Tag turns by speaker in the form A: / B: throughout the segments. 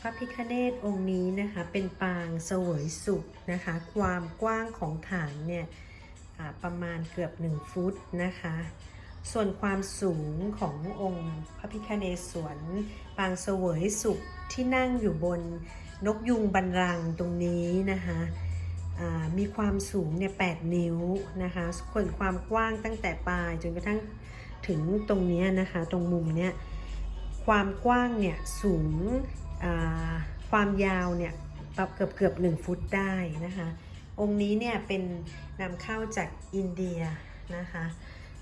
A: พระพิฆเนศองค์นี้นะคะเป็นปางเสวยสุขนะคะ ความกว้างของฐานเนี่ยประมาณเกือบ 1 ฟุตนะคะ ส่วนความสูงขององค์พระพิฆเนศวรปางเสวยสุขที่นั่งอยู่บนนกยุงบันรังตรงนี้นะคะมีความสูงเนี่ย8นิ้วนะคะส่วนความกว้างตั้งแต่ปลายจนกระทั่งถึงตรงนี้นะคะ ตรงมุมเนี้ยความกว้างเนี่ยสูง ความยาวเนี่ยเกือบเกือบหนึ่งฟุตได้นะคะ องค์นี้เนี่ยเป็นนำเข้าจากอินเดียนะคะ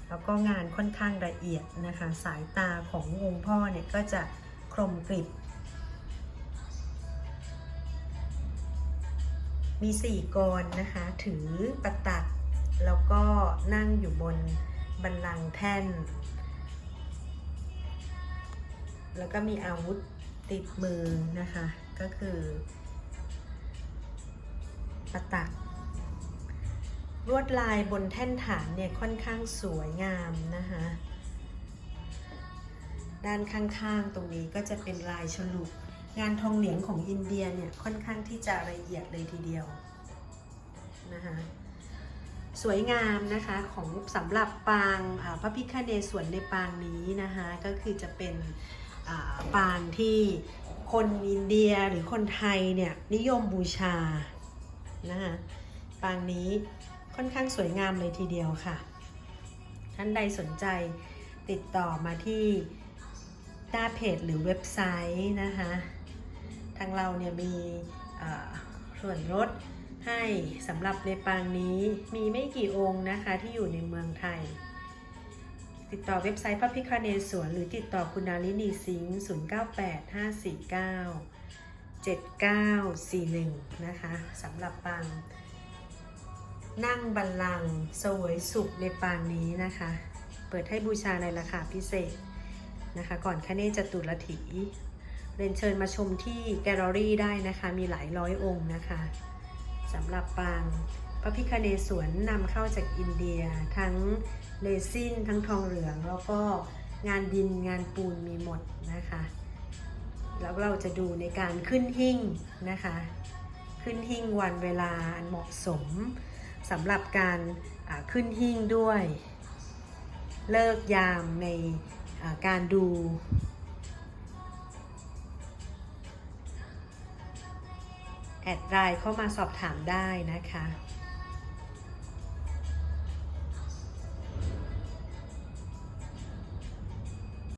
A: แล้วก็งานค่อนข้างละเอียดนะคะ สายตาขององค์พ่อเนี่ยก็จะคมกริบ มีสี่กรนะคะ ถือประตัก แล้วก็นั่งอยู่บนบันลังแท่น แล้วก็มีอาวุธ ติดมือนะคะ ก็คือประตัก ลวดลายบนแท่นฐานเนี่ยค่อนข้างสวยงามนะคะด้านข้างๆ ตรงนี้ก็จะเป็นลายฉลุงานทองเหลืองของอินเดียเนี่ยค่อนข้างที่จะละเอียดเลยทีเดียวนะคะสวยงามนะคะของสำหรับปางพระพิฆเนศส่วนในปางนี้นะคะก็คือจะเป็น ปางที่คนอินเดียหรือคนไทยเนี่ยนิยมบูชานะคะปางนี้ค่อนข้างสวยงามเลยทีเดียวค่ะ ท่านใดสนใจติดต่อมาที่หน้าเพจหรือเว็บไซต์นะคะทางเราเนี่ยมีส่วนลดให้สำหรับในปางนี้มีไม่กี่องค์นะคะที่อยู่ในเมืองไทย ติดต่อเว็บไซต์พระพิคเนศวรหรือติดต่อคุณนาลินีสิงห์098549 7941 นะคะสำหรับปางนั่งบัลลังก์เสวยสุขในปางนี้นะคะ เปิดให้บูชาในราคาพิเศษนะคะ ก่อนคเนจตุรถีเรียนเชิญมาชมที่แกลเลอรี่ได้นะคะ มีหลายร้อยองค์นะคะสำหรับปางพระพิคเนศวรนำเข้าจากอินเดียทั้ง เลซินทั้งทองเหลือง แล้วก็งานดินงานปูนมีหมดนะคะ แล้วเราจะดูในการขึ้นหิ้งนะคะ ขึ้นหิ้งวันเวลาอันเหมาะสมสำหรับการขึ้นหิ้งด้วย เลิกยามในการดูแอดไลน์เข้ามาสอบถามได้นะคะ